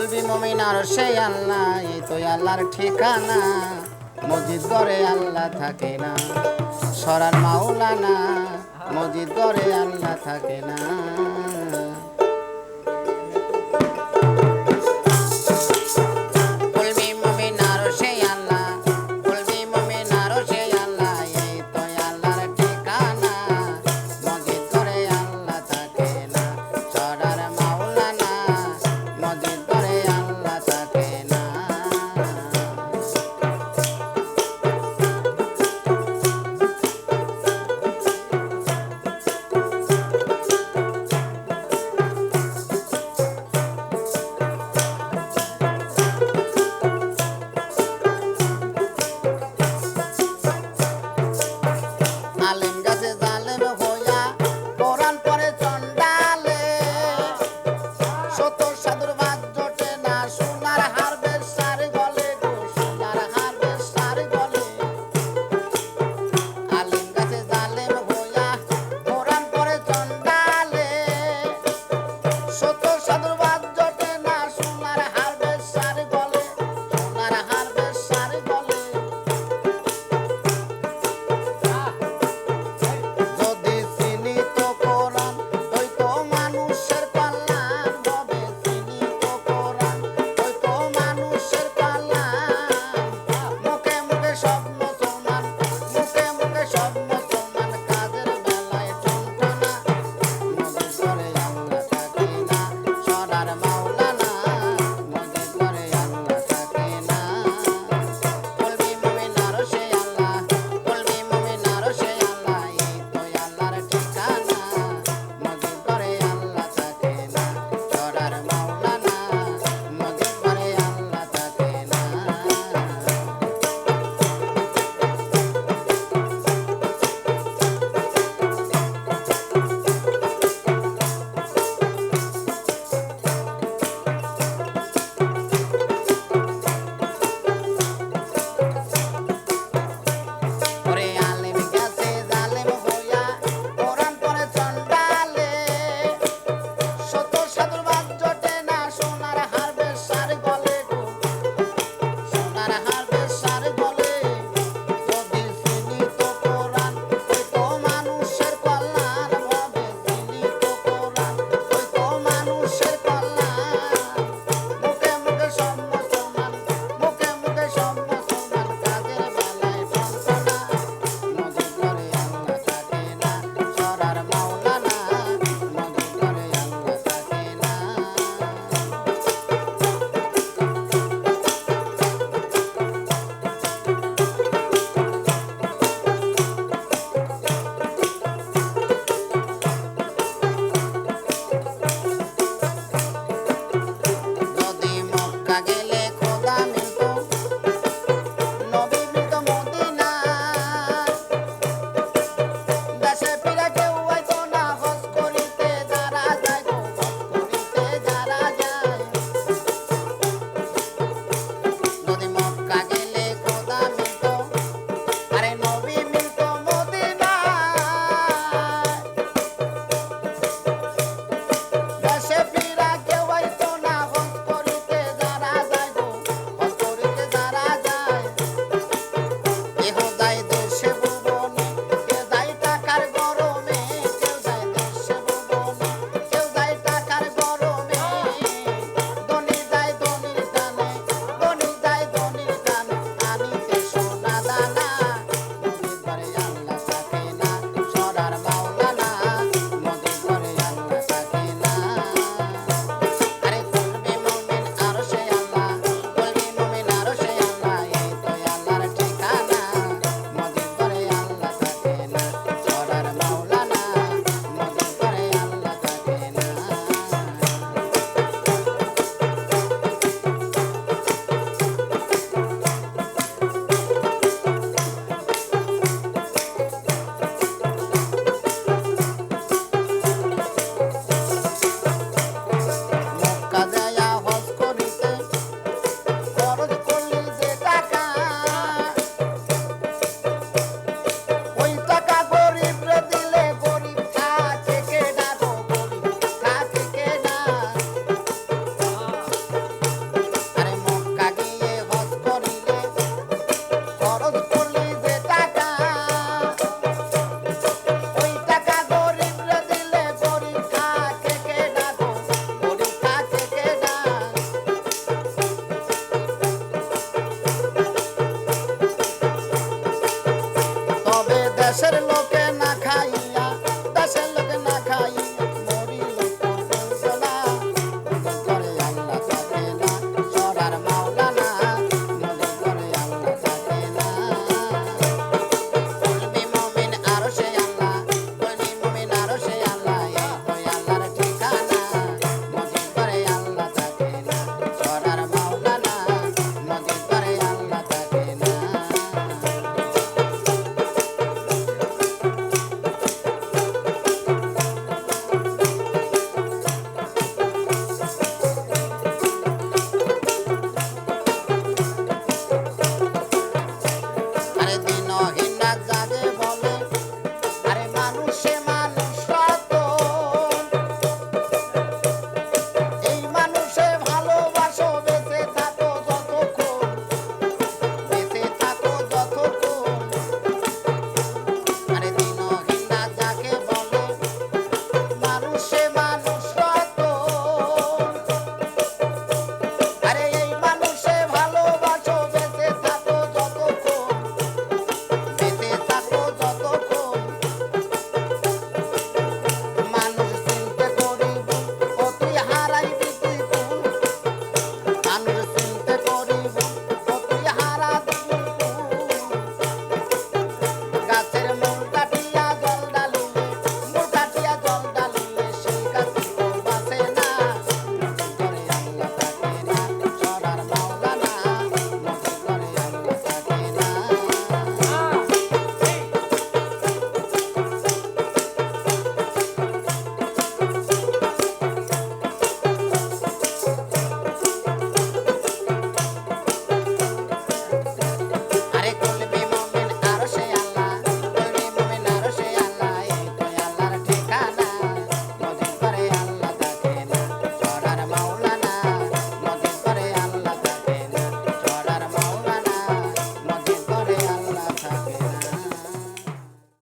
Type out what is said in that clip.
বলবি মমিন আর সেই আল্লাহ, এই তো আল্লাহর ঠিকানা। মসজিদ করে আল্লাহ থাকে না, সরার মাওলানা। মসজিদ করে আল্লাহ থাকে না।